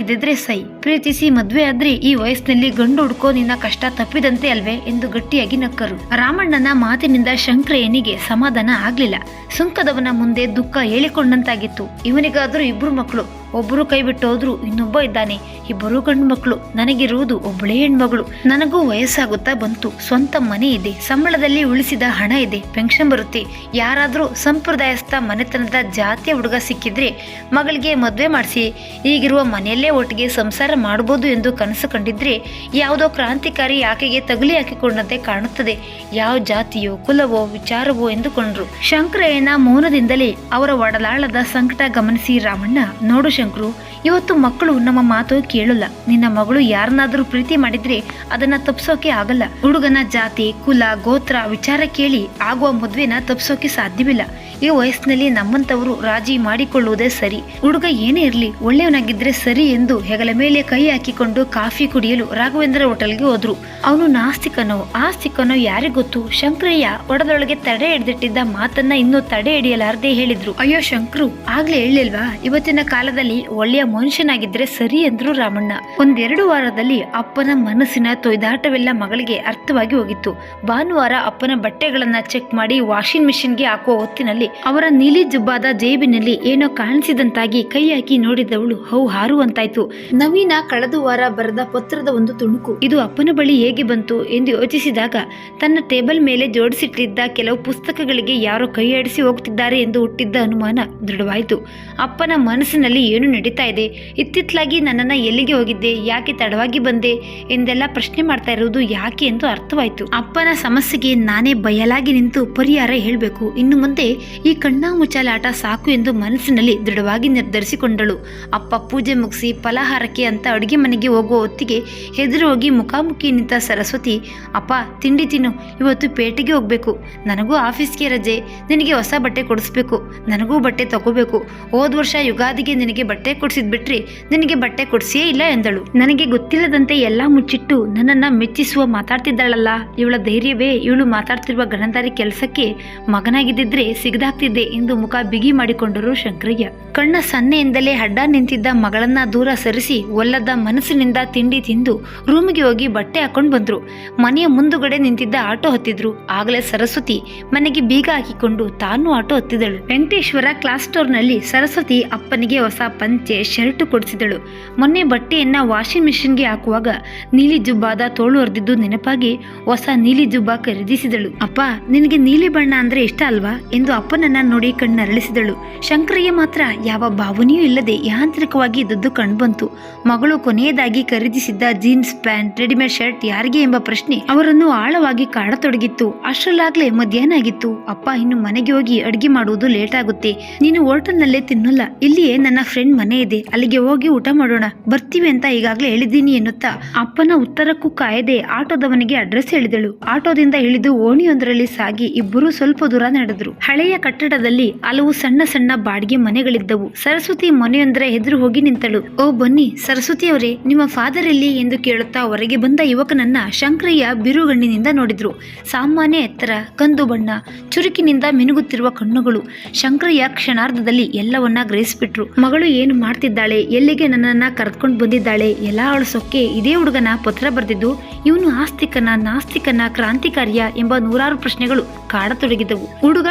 que te ahí. ಪ್ರೀತಿಸಿ ಮದ್ವೆ ಆದ್ರೆ ಈ ವಯಸ್ಸಿನಲ್ಲಿ ಗಂಡು ಹುಡ್ಕೋ ನಿನ್ನ ಕಷ್ಟ ತಪ್ಪಿದಂತೆ ಅಲ್ವೇ ಎಂದು ಗಟ್ಟಿಯಾಗಿ ನಕ್ಕರು. ರಾಮಣ್ಣನ ಮಾತಿನಿಂದ ಶಂಕ್ರಯ್ಯನಿಗೆ ಸಮಾಧಾನ ಆಗ್ಲಿಲ್ಲ. ಸುಂಕದವನ ಮುಂದೆ ದುಃಖ ಹೇಳಿಕೊಂಡಂತಾಗಿತ್ತು. ಇವನಿಗಾದ್ರೂ ಇಬ್ರು ಮಕ್ಕಳು ಒಬ್ಬರು ಕೈ ಬಿಟ್ಟು ಹೋದ್ರು ಇನ್ನೊಬ್ಬ ಇದ್ದಾನೆ. ಇಬ್ಬರು ಗಂಡು ಮಕ್ಕಳು ನನಗಿರುವುದು ಒಬ್ಬಳೇ ಹೆಣ್ಮಗಳು. ನನಗೂ ವಯಸ್ಸಾಗುತ್ತಾ ಬಂತು. ಸ್ವಂತ ಮನೆ ಇದೆ. ಸಂಬಳದಲ್ಲಿ ಉಳಿಸಿದ ಹಣ ಇದೆ. ಪೆನ್ಷನ್ ಬರುತ್ತೆ. ಯಾರಾದರೂ ಸಂಪ್ರದಾಯಸ್ಥ ಮನೆತನದ ಜಾತಿಯ ಹುಡುಗ ಸಿಕ್ಕಿದ್ರೆ ಮಗಳಿಗೆ ಮದುವೆ ಮಾಡಿಸಿ. ಈಗಿರುವ ಮನೆಯಲ್ಲೇ ಒಟ್ಟಿಗೆ ಸಂಸಾರ ಮಾಡಬಹುದು ಎಂದು ಕನಸು ಕಂಡಿದ್ರೆ ಯಾವುದೋ ಕ್ರಾಂತಿಕಾರಿ ಆಕೆಗೆ ತಗುಲಿ ಹಾಕಿಕೊಂಡಂತೆ ಕಾಣುತ್ತದೆ. ಯಾವ ಜಾತಿಯೋ, ಕುಲವೋ, ವಿಚಾರವೋ ಎಂದುಕೊಂಡ್ರು. ಶಂಕರಯ್ಯನ ಮೌನದಿಂದಲೇ ಅವರ ಒಡಲಾಳದ ಸಂಕಟ ಗಮನಿಸಿ ರಾಮಣ್ಣ, ನೋಡು ಶಂಕರು, ಇವತ್ತು ಮಕ್ಕಳು ನಮ್ಮ ಮಾತು ಕೇಳಲ್ಲ. ನಿನ್ನ ಮಗಳು ಯಾರನ್ನಾದರೂ ಪ್ರೀತಿ ಮಾಡಿದ್ರೆ ಅದನ್ನ ತಪ್ಸೋಕೆ ಆಗಲ್ಲ. ಹುಡುಗನ ಜಾತಿ, ಕುಲ, ಗೋತ್ರ, ವಿಚಾರ ಕೇಳಿ ಆಗುವ ಮದುವೆನ ತಪ್ಸೋಕೆ ಸಾಧ್ಯವಿಲ್ಲ. ಈ ವಯಸ್ಸಿನಲ್ಲಿ ನಮ್ಮಂತವರು ರಾಜಿ ಮಾಡಿಕೊಳ್ಳುವುದೇ ಸರಿ. ಹುಡುಗ ಏನೇ ಇರಲಿ, ಒಳ್ಳೆಯವನಾಗಿದ್ರೆ ಸರಿ ಎಂದು ಹೆಗಲ ಮೇಲೆ ಕೈ ಹಾಕಿಕೊಂಡು ಕಾಫಿ ಕುಡಿಯಲು ರಾಘವೇಂದ್ರ ಹೋಟೆಲ್ಗೆ ಹೋದ್ರು. ಅವನು ನಾಸ್ತಿಕನೋ, ಆಸ್ತಿಕನೋ ಯಾರಿಗ್ ಗೊತ್ತು? ಶಂಕರಯ್ಯ ಒಡದೊಳಗೆ ತಡೆ ಹಿಡಿದಿಟ್ಟಿದ್ದ ಮಾತನ್ನ ಇನ್ನೂ ತಡೆ ಹಿಡಿಯಲಾರದೆ ಹೇಳಿದ್ರು. ಅಯ್ಯೋ ಶಂಕರು, ಆಗ್ಲೇ ಹೇಳಿಲ್ವಾ? ಇವತ್ತಿನ ಕಾಲದಲ್ಲಿ ಒಳ್ಳೆಯ ಮನುಷ್ಯನಾಗಿದ್ರೆ ಸರಿ ಎಂದ್ರು ರಾಮಣ್ಣ. ಒಂದೆರಡು ವಾರದಲ್ಲಿ ಅಪ್ಪನ ಮನಸ್ಸಿನ ತೊಯ್ದಾಟವೆಲ್ಲ ಮಗಳಿಗೆ ಅರ್ಥವಾಗಿ ಹೋಗಿತ್ತು. ಭಾನುವಾರ ಅಪ್ಪನ ಬಟ್ಟೆಗಳನ್ನ ಚೆಕ್ ಮಾಡಿ ವಾಷಿಂಗ್ ಮಿಷಿನ್ಗೆ ಹಾಕುವ ಹೊತ್ತಿನಲ್ಲಿ ಅವರ ನೀಲಿ ಜುಬ್ಬಾದ ಜೇಬಿನಲ್ಲಿ ಏನೋ ಕಾಣಿಸಿದಂತಾಗಿ ಕೈ ಹಾಕಿ ನೋಡಿದವಳು, ಹೌ ಹಾರುವಂತಾಯ್ತು ನವೀನ ಕಳೆದ ವಾರ ಬರೆದ ಪತ್ರದ ಒಂದು ತುಣುಕು. ಇದು ಅಪ್ಪನ ಬಳಿ ಹೇಗೆ ಬಂತು ಎಂದು ಯೋಚಿಸಿದಾಗ, ತನ್ನ ಟೇಬಲ್ ಮೇಲೆ ಜೋಡಿಸಿಟ್ಟಿದ್ದ ಕೆಲವು ಪುಸ್ತಕಗಳಿಗೆ ಯಾರೋ ಕೈಯಾಡಿಸಿ ಹೋಗ್ತಿದ್ದಾರೆ ಎಂದು ಹುಟ್ಟಿದ್ದ ಅನುಮಾನ ದೃಢವಾಯಿತು. ಅಪ್ಪನ ಮನಸ್ಸಿನಲ್ಲಿ ಏನು ನಡೀತಾ ಇದೆ? ಇತ್ತಿತ್ತಲಾಗಿ ನನ್ನನ್ನ ಎಲ್ಲಿಗೆ ಹೋಗಿದ್ದೆ? ಯಾಕೆ ತಡವಾಗಿ ಬಂದೆ? ಎಂದೆಲ್ಲ ಪ್ರಶ್ನೆ ಮಾಡ್ತಾ ಇರುವುದು ಯಾಕೆ ಎಂದು ಅರ್ಥವಾಯಿತು. ಅಪ್ಪನ ಸಮಸ್ಯೆಗೆ ನಾನೇ ಬಯಲಾಗಿ ನಿಂತು ಪರಿಹಾರ ಹೇಳಬೇಕು. ಇನ್ನು ಮುಂದೆ ಈ ಕಣ್ಣಾಮುಚ್ಚಾಲಾಟ ಸಾಕು ಎಂದು ಮನಸ್ಸಿನಲ್ಲಿ ದೃಢವಾಗಿ ನಿರ್ಧರಿಸಿಕೊಂಡಳು. ಅಪ್ಪ ಪೂಜೆ ಮುಗಿಸಿ ಫಲಹಾರಕ್ಕೆ ಅಂತ ಅಡುಗೆ ಮನೆಗೆ ಹೋಗುವ ಹೊತ್ತಿಗೆ ಹೆದರು ಹೋಗಿ ಮುಖಾಮುಖಿ ನಿಂತ ಸರಸ್ವತಿ, ಅಪ್ಪ, ತಿಂಡಿ ತಿನ್ನು, ಇವತ್ತು ಪೇಟೆಗೆ ಹೋಗ್ಬೇಕು. ನನಗೂ ಆಫೀಸ್ಗೆ ರಜೆ, ನಿನಗೆ ಹೊಸ ಬಟ್ಟೆ ಕೊಡಿಸ್ಬೇಕು, ನನಗೂ ಬಟ್ಟೆ ತಗೋಬೇಕು. ಹೋದ ವರ್ಷ ಯುಗಾದಿಗೆ ನಿನಗೆ ಬಟ್ಟೆ ಕೊಡಿಸಿದ್ ಬಿಟ್ರೆ ನಿನಗೆ ಬಟ್ಟೆ ಕೊಡಿಸಿಯೇ ಇಲ್ಲ ಎಂದಳು. ನನಗೆ ಗೊತ್ತಿಲ್ಲದಂತೆ ಎಲ್ಲ ಮುಚ್ಚಿಟ್ಟು ನನ್ನನ್ನ ಮೆಚ್ಚಿಸುವ ಮಾತಾಡ್ತಿದ್ದಾಳಲ್ಲ, ಇವಳ ಧೈರ್ಯವೇ, ಇವಳು ಮಾತಾಡ್ತಿರುವ ಗಣಧಾರಿ ಕೆಲಸಕ್ಕೆ ಮಗನಾಗಿದ್ದಿದ್ರೆ ಸಿಗದಾಗ್ತಿದ್ದೆ ಎಂದು ಮುಖ ಬಿಗಿ ಮಾಡಿಕೊಂಡರು ಶಂಕರಯ್ಯ. ಕಣ್ಣ ಸನ್ನೆಯಿಂದಲೇ ಅಡ್ಡ ನಿಂತಿದ್ದ ಮಗಳನ್ನ ದೂರ ಸರಿಸಿ ಒಲ್ಲದ ಮನಸ್ಸಿನಿಂದ ತಿಂಡಿ ತಿಂದು ರೂಮಿಗೆ ಹೋಗಿ ಬಟ್ಟೆ ಹಾಕೊಂಡು ಬಂದ್ರು. ಮನೆಯ ಮುಂದುಗಡೆ ನಿಂತಿದ್ದ ಆಟೋ ಹತ್ತಿದ್ರು. ಆಗಲೇ ಸರಸ್ವತಿ ಮನೆಗೆ ಬೀಗ ಹಾಕಿಕೊಂಡು ತಾನು ಆಟೋ ಹತ್ತಿದಳು. ವೆಂಕಟೇಶ್ವರ ಕ್ಲಾಸ್ ಸ್ಟೋರ್ನಲ್ಲಿ ಸರಸ್ವತಿ ಅಪ್ಪನಿಗೆ ಹೊಸ ಪಂಚೆ, ಶರ್ಟ್ ಕೊಡಿಸಿದಳು. ಮೊನ್ನೆ ಬಟ್ಟೆಯನ್ನ ವಾಷಿಂಗ್ ಮಿಷಿನ್ಗೆ ಹಾಕುವಾಗ ನೀಲಿ ಜುಬ್ಬಾದ ತೋಳು ಹೊರದಿದ್ದು ನೆನಪಾಗಿ ಹೊಸ ನೀಲಿ ಜುಬ್ಬ ಖರೀದಿಸಿದಳು. ಅಪ್ಪ, ನಿನಗೆ ನೀಲಿ ಬಣ್ಣ ಅಂದ್ರೆ ಇಷ್ಟ ಅಲ್ವಾ? ಎಂದು ಅಪ್ಪನನ್ನ ನೋಡಿ ಕಣ್ಣರಳಿಸಿದಳು. ಶಂಕರಯ್ಯ ಮಾತ್ರ, ಯಾವ ಭಾವನೆಯೂ ಇಲ್ಲದೆ ಯಾಂತ್ರಿಕವಾಗಿ ಇದ್ದದ್ದು ಕಂಡುಬಂತು. ಮಗಳು ಕೊನೆಯದಾಗಿ ಖರೀದಿಸಿದ್ದ ಜೀನ್ಸ್, ಪ್ಯಾಂಟ್, ರೆಡಿಮೇಡ್ ಶರ್ಟ್ ಯಾರಿಗೆ ಎಂಬ ಪ್ರಶ್ನೆ ಅವರನ್ನು ಆಳವಾಗಿ ಕಾಡತೊಡಗಿತ್ತು. ಅಷ್ಟರಲ್ಲಾಗ್ಲೇ ಮಧ್ಯಾಹ್ನ ಆಗಿತ್ತು. ಅಪ್ಪ, ಇನ್ನು ಮನೆಗೆ ಹೋಗಿ ಅಡುಗೆ ಮಾಡುವುದು ಲೇಟ್ ಆಗುತ್ತೆ. ನೀನು ಹೋಟೆಲ್ನಲ್ಲೇ ತಿನ್ನಲ್ಲ. ಇಲ್ಲಿಯೇ ನನ್ನ ಫ್ರೆಂಡ್ ಮನೆ ಇದೆ. ಅಲ್ಲಿಗೆ ಹೋಗಿ ಊಟ ಮಾಡೋಣ. ಬರ್ತೀವಿ ಅಂತ ಈಗಾಗಲೇ ಹೇಳಿದ್ದೀನಿ ಎನ್ನುತ್ತಾ ಅಪ್ಪನ ಉತ್ತರಕ್ಕೂ ಕಾಯದೆ ಆಟೋದವನಿಗೆ ಅಡ್ರೆಸ್ ಹೇಳಿದಳು. ಆಟೋದಿಂದ ಇಳಿದು ಓಣಿಯೊಂದರಲ್ಲಿ ಸಾಗಿ ಇಬ್ಬರು ಸ್ವಲ್ಪ ದೂರ ನಡೆದ್ರು. ಹಳೆಯ ಕಟ್ಟಡದಲ್ಲಿ ಹಲವು ಸಣ್ಣ ಸಣ್ಣ ಬಾಡಿಗೆ ಮನೆಗಳಿದ್ದವು. ಸರಸ್ವತಿ ಮನೆಯೊಂದರ ಎದುರು ಹೋಗಿ ನಿಂತಳು. ಓ ಬನ್ನಿ, ಸರಸ್ವತಿ ಅವರೇ, ನಿಮ್ಮ ಫಾದರ್ ಎಲ್ಲಿ ಎಂದು ಕೇಳುತ್ತಾ ಹೊರಗೆ ಬಂದ ಯುವಕನನ್ನ ಶಂಕರಯ್ಯ ಬಿರುಗಣ್ಣಿನಿಂದ ನೋಡಿದ್ರು. ಸಾಮಾನ್ಯ ಎತ್ತರ, ಕಂದು ಬಣ್ಣ, ಚುರುಕಿನಿಂದ ಮಿನುಗುತ್ತಿರುವ ಕಣ್ಣುಗಳು. ಶಂಕರಯ್ಯ ಕ್ಷಣಾರ್ಧದಲ್ಲಿ ಎಲ್ಲವನ್ನ ಗ್ರಹಿಸಿಬಿಟ್ರು. ಮಗಳು ಏನು ಮಾಡ್ತಿದ್ದಾಳೆ, ಎಲ್ಲಿಗೆ ನನ್ನನ್ನ ಕರೆದುಕೊಂಡು ಬಂದಿದ್ದಾಳೆ, ಎಲ್ಲ ಅವಳ ಸೊಕ್ಕೆ ಇದೇ ಹುಡುಗನ ಪತ್ರ ಬರೆದಿದ್ದು, ಇವನು ಆಸ್ತಿಕನ, ನಾಸ್ತಿಕನ ಕ್ರಾಂತಿಕಾರ್ಯ ಎಂಬ ನೂರಾರು ಪ್ರಶ್ನೆಗಳು ಕಾಡತೊಡಗಿದವು. ಹುಡುಗ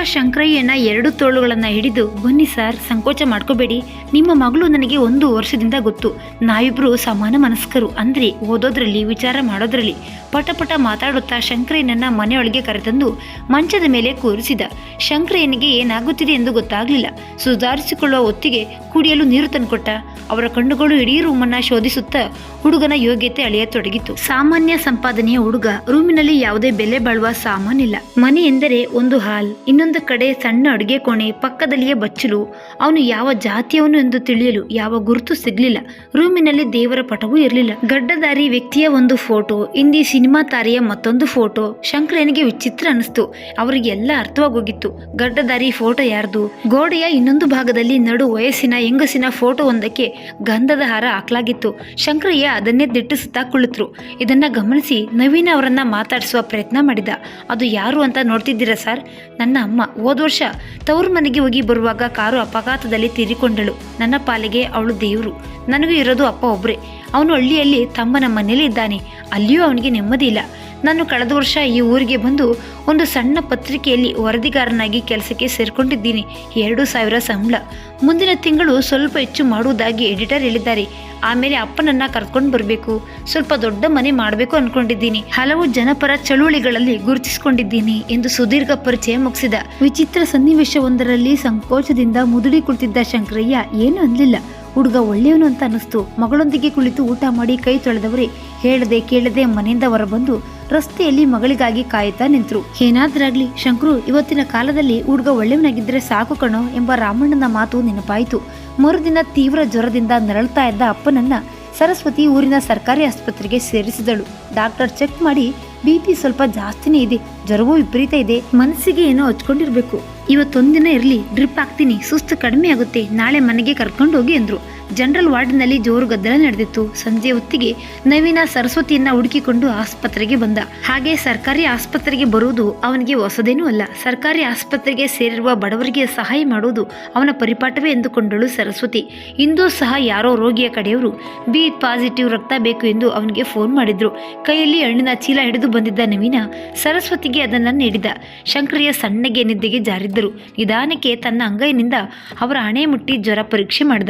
ಶಂಕರಯ್ಯನ ಎರಡು ತೋಳುಗಳನ್ನ ಹಿಡಿದು, ಬನ್ನಿ ಸರ್, ಸಂಕೋಚ ಮಾಡ್ಕೋಬೇಡಿ. ನಿಮ್ಮ ಮಗಳು ನನಗೆ ಒಂದು ವರ್ಷದಿಂದ ಗೊತ್ತು. ನಾವಿಬ್ರು ಸಮಾನ ಮನಸ್ಕರು. ಅಂದ್ರೆ ಓದೋದ್ರಲ್ಲಿ, ವಿಚಾರ ಮಾಡೋದ್ರಲ್ಲಿ. ಪಟ ಪಟ ಮಾತಾಡುತ್ತಾ ಶಂಕರಯ್ಯನನ್ನ ಮನೆಯೊಳಗೆ ಕರೆತಂದು ಮಂಚದ ಮೇಲೆ ಕೂರಿಸಿದ. ಶಂಕರಯ್ಯನಿಗೆ ಏನಾಗುತ್ತಿದೆ ಎಂದು ಗೊತ್ತಾಗ್ಲಿಲ್ಲ. ಸುಧಾರಿಸಿಕೊಳ್ಳುವ ಹೊತ್ತಿಗೆ ಕುಡಿಯಲು ನೀರು ತಂದುಕೊಟ್ಟ. ಅವರ ಕಣ್ಣುಗಳು ಇಡೀ ರೂಮನ್ನ ಶೋಧಿಸುತ್ತಾ ಹುಡುಗನ ಯೋಗ್ಯತೆ ಅಳೆಯತೊಡಗಿತು. ಸಾಮಾನ್ಯ ಸಂಪಾದನೆಯ ಹುಡುಗ, ರೂಮಿನಲ್ಲಿ ಯಾವುದೇ ಬೆಲೆ ಬಾಳುವ ಸಾಮಾನಿಲ್ಲ ಮನೆ ಎಂದರೆ ಒಂದು ಹಾಲ್, ಇನ್ನೊಂದು ಕಡೆ ಸಣ್ಣ ಅಡುಗೆ ಕೋಣೆ ಪಕ್ಕದಲ್ಲಿಯೇ ಬಚ್ಚಲು, ಅವನು ಯಾವ ಜಾತಿಯವನು ಎಂದು ತಿಳಿಯಲು ಯಾವ ಗುರುತು ಸಿಗಲಿಲ್ಲ. ರೂಮಿನಲ್ಲಿ ದೇವರ ಪಟವೂ ಇರಲಿಲ್ಲ. ಗಡ್ಡದಾರಿ ವ್ಯಕ್ತಿಯ ಒಂದು ಫೋಟೋ, ಹಿಂದಿ ಸಿನಿಮಾ ತಾರೆಯ ಮತ್ತೊಂದು ಫೋಟೋ. ಶಂಕರನಿಗೆ ವಿಚಿತ್ರ ಅನಿಸ್ತು. ಅವರಿಗೆಲ್ಲ ಅರ್ಥವಾಗೋಗಿತ್ತು. ಗಡ್ಡದಾರಿ ಫೋಟೋ ಯಾರ್ದು? ಗೋಡೆಯ ಇನ್ನೊಂದು ಭಾಗದಲ್ಲಿ ನಡು ವಯಸ್ಸಿನ ಹೆಂಗಸಿನ ಫೋಟೋ ಒಂದಕ್ಕೆ ಗಂಧದ ಹಾರ ಹಾಕಲಾಗಿತ್ತು. ಶಂಕರಯ್ಯ ಅದನ್ನೇ ದಿಟ್ಟಿಸುತ್ತಾ ಕುಳಿತರು. ಇದನ್ನ ಗಮನಿಸಿ ನವೀನ್ ಅವರನ್ನ ಮಾತಾಡಿಸುವ ಪ್ರಯತ್ನ ಮಾಡಿದ. ಅದು ಯಾರು ಅಂತ ನೋಡ್ತಿದ್ದೀರಾ ಸರ್? ನನ್ನ ಅಮ್ಮ. ಹೋದ ವರ್ಷ ತವರು ಮನೆಗೆ ಹೋಗಿ ಬರುವಾಗ ಕಾರು ಅಪಘಾತದಲ್ಲಿ ತೀರಿಕೊಂಡಳು. ನನ್ನ ಪಾಲಿಗೆ ಅವಳು ದೇವರು. ನನಗೂ ಇರೋದು ಅಪ್ಪ ಒಬ್ಬರೇ ಅವನು ಹಳ್ಳಿಯಲ್ಲಿ ತಮ್ಮನ ಮನೆಯಲ್ಲಿ ಇದ್ದಾನೆ. ಅಲ್ಲಿಯೂ ಅವನಿಗೆ ನೆಮ್ಮದಿ ಇಲ್ಲ. ನಾನು ಕಳೆದ ವರ್ಷ ಈ ಊರಿಗೆ ಬಂದು ಒಂದು ಸಣ್ಣ ಪತ್ರಿಕೆಯಲ್ಲಿ ವರದಿಗಾರನಾಗಿ ಕೆಲಸಕ್ಕೆ ಸೇರಿಕೊಂಡಿದ್ದೀನಿ. ಎರಡು ಸಾವಿರ ಸಂಬಳ. ಮುಂದಿನ ತಿಂಗಳು ಸ್ವಲ್ಪ ಹೆಚ್ಚು ಮಾಡುವುದಾಗಿ ಎಡಿಟರ್ ಹೇಳಿದ್ದಾರೆ. ಆಮೇಲೆ ಅಪ್ಪನನ್ನ ಕರ್ಕೊಂಡು ಬರಬೇಕು. ಸ್ವಲ್ಪ ದೊಡ್ಡ ಮನೆ ಮಾಡಬೇಕು ಅಂದ್ಕೊಂಡಿದ್ದೀನಿ ಹಲವು ಜನಪರ ಚಳುವಳಿಗಳಲ್ಲಿ ಗುರುತಿಸಿಕೊಂಡಿದ್ದೀನಿ ಎಂದು ಸುದೀರ್ಘ ಪರಿಚಯ ಮುಗಿಸಿದ ವಿಚಿತ್ರ ಸನ್ನಿವೇಶವೊಂದರಲ್ಲಿ ಸಂಕೋಚದಿಂದ ಮುದುಡಿ ಕುಳಿತಿದ್ದ ಶಂಕರಯ್ಯ ಏನು ಅನ್ಲಿಲ್ಲ. ಹುಡುಗ ಒಳ್ಳೆಯವನು ಅಂತ ಅನ್ನಿಸ್ತು. ಮಗಳೊಂದಿಗೆ ಕುಳಿತು ಊಟ ಮಾಡಿ ಕೈ ತೊಳೆದವರೇ ಹೇಳದೆ ಕೇಳದೆ ಮನೆಯಿಂದ ಹೊರಬಂದು ರಸ್ತೆಯಲ್ಲಿ ಮಗಳಿಗಾಗಿ ಕಾಯುತ್ತಾ ನಿಂತರು. ಏನಾದ್ರಾಗ್ಲಿ ಶಂಕರು, ಇವತ್ತಿನ ಕಾಲದಲ್ಲಿ ಹುಡುಗ ಒಳ್ಳೆಯವನಾಗಿದ್ದರೆ ಸಾಕು ಕಣೋ ಎಂಬ ರಾಮಣ್ಣನ ಮಾತು ನೆನಪಾಯಿತು. ಮರುದಿನ ತೀವ್ರ ಜ್ವರದಿಂದ ನರಳ್ತಾ ಇದ್ದ ಅಪ್ಪನನ್ನ ಸರಸ್ವತಿ ಊರಿನ ಸರ್ಕಾರಿ ಆಸ್ಪತ್ರೆಗೆ ಸೇರಿಸಿದಳು. ಡಾಕ್ಟರ್ ಚೆಕ್ ಮಾಡಿ ಬಿ ಪಿ ಸ್ವಲ್ಪ ಜಾಸ್ತಿನೇ ಇದೆ, ಜ್ವರವೂ ವಿಪರೀತ ಇದೆ, ಮನಸ್ಸಿಗೆ ಏನೋ ಹಚ್ಕೊಂಡಿರ್ಬೇಕು. ಇವತ್ತೊಂದಿನ ಇರಲಿ ಡ್ರಿಪ್ ಹಾಕ್ತೀನಿ. ಸುಸ್ತು ಕಡಿಮೆ ಆಗುತ್ತೆ. ನಾಳೆ ಮನೆಗೆ ಕರ್ಕೊಂಡು ಹೋಗಿ ಅಂದ್ರು. ಜನರಲ್ ವಾರ್ಡ್ನಲ್ಲಿ ಜೋರು ಗದ್ದಲ ನಡೆದಿತ್ತು. ಸಂಜೆ ಹೊತ್ತಿಗೆ ನವೀನ ಸರಸ್ವತಿಯನ್ನ ಹುಡುಕಿಕೊಂಡು ಆಸ್ಪತ್ರೆಗೆ ಬಂದ. ಹಾಗೆ ಸರ್ಕಾರಿ ಆಸ್ಪತ್ರೆಗೆ ಬರುವುದು ಅವನಿಗೆ ಹೊಸದೇನೂ ಅಲ್ಲ. ಸರ್ಕಾರಿ ಆಸ್ಪತ್ರೆಗೆ ಸೇರಿರುವ ಬಡವರಿಗೆ ಸಹಾಯ ಮಾಡುವುದು ಅವನ ಪರಿಪಾಠವೇ ಎಂದುಕೊಂಡಳು ಸರಸ್ವತಿ. ಇಂದು ಸಹ ಯಾರೋ ರೋಗಿಯ ಕಡೆಯವರು ಬಿ ಪಾಸಿಟಿವ್ ರಕ್ತ ಬೇಕು ಎಂದು ಅವನಿಗೆ ಫೋನ್ ಮಾಡಿದ್ರು. ಕೈಯಲ್ಲಿ ಹಣ್ಣಿನ ಚೀಲ ಹಿಡಿದು ಬಂದಿದ್ದ ನವೀನ ಸರಸ್ವತಿಗೆ ಅದನ್ನು ನೀಡಿದ. ಶಂಕರಿಯ ಸಣ್ಣಗೆ ನಿದ್ದೆಗೆ ಜಾರಿದ್ದರು. ನಿಧಾನಕ್ಕೆ ತನ್ನ ಅಂಗೈನಿಂದ ಅವರ ಹಣೆ ಮುಟ್ಟಿ ಜ್ವರ ಪರೀಕ್ಷೆ ಮಾಡಿದ.